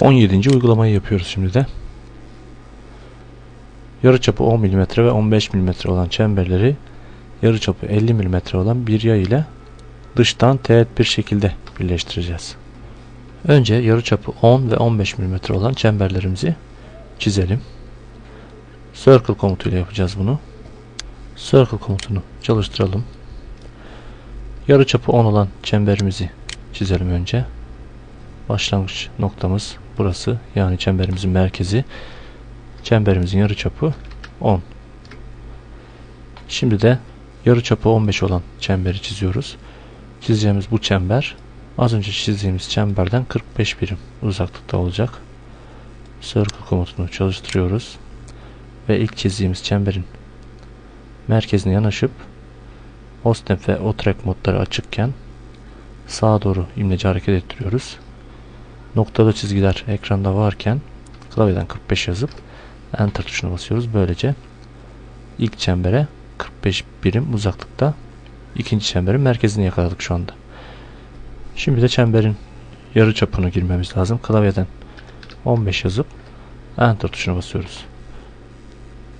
17. uygulamayı yapıyoruz şimdi de. Yarıçapı 10 mm ve 15 mm olan çemberleri yarıçapı 50 mm olan bir yay ile dıştan teğet bir şekilde birleştireceğiz. Önce yarıçapı 10 ve 15 mm olan çemberlerimizi çizelim. Circle komutuyla yapacağız bunu. Circle komutunu çalıştıralım. Yarıçapı 10 olan çemberimizi çizelim önce. Başlangıç noktamız burası. Yani çemberimizin merkezi. Çemberimizin yarıçapı 10. Şimdi de yarıçapı 15 olan çemberi çiziyoruz. Çizeceğimiz bu çember az önce çizdiğimiz çemberden 45 birim uzaklıkta olacak. Circle komutunu çalıştırıyoruz. Ve ilk çizdiğimiz çemberin merkezine yanaşıp Ostep ve Otrek modları açıkken sağa doğru imleci hareket ettiriyoruz. Noktalı çizgiler ekranda varken klavyeden 45 yazıp Enter tuşuna basıyoruz. Böylece ilk çembere 45 birim uzaklıkta ikinci çemberin merkezini yakaladık şu anda. Şimdi de çemberin yarı çapını girmemiz lazım. Klavyeden 15 yazıp Enter tuşuna basıyoruz.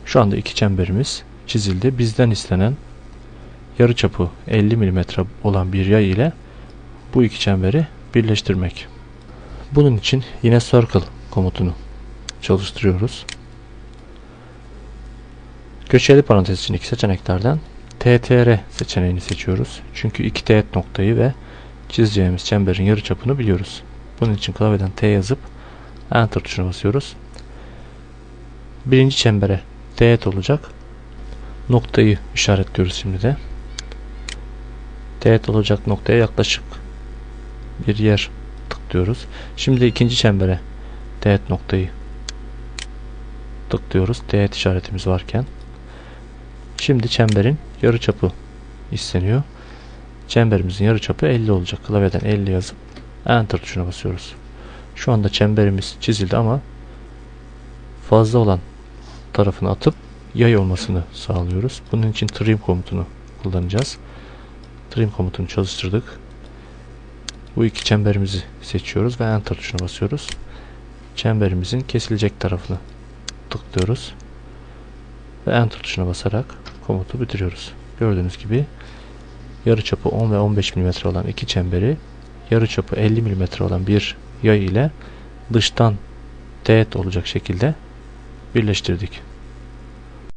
Şu anda iki çemberimiz çizildi. Bizden istenen yarıçapı 50 mm olan bir yay ile bu iki çemberi birleştirmek. Bunun için yine circle komutunu çalıştırıyoruz. Köşeli parantez için iki seçeneklerden TTR seçeneğini seçiyoruz. Çünkü iki teğet noktayı ve çizeceğimiz çemberin yarıçapını biliyoruz. Bunun için klavyeden T yazıp Enter tuşuna basıyoruz. Birinci çembere teğet olacak noktayı işaretliyoruz şimdi de. Teğet olacak noktaya yaklaşık bir yer tıklıyoruz. Şimdi ikinci çembere teğet noktayı tıklıyoruz. Teğet işaretimiz varken. Şimdi çemberin yarıçapı isteniyor. Çemberimizin yarıçapı 50 olacak. Klavyeden 50 yazıp Enter tuşuna basıyoruz. Şu anda çemberimiz çizildi ama fazla olan tarafını atıp yay olmasını sağlıyoruz. Bunun için trim komutunu kullanacağız. Trim komutunu çalıştırdık. Bu iki çemberimizi seçiyoruz ve Enter tuşuna basıyoruz. Çemberimizin kesilecek tarafını tıklıyoruz. Ve Enter tuşuna basarak komutu bitiriyoruz. Gördüğünüz gibi yarıçapı 10 ve 15 mm olan iki çemberi yarıçapı 50 mm olan bir yay ile dıştan teğet olacak şekilde birleştirdik.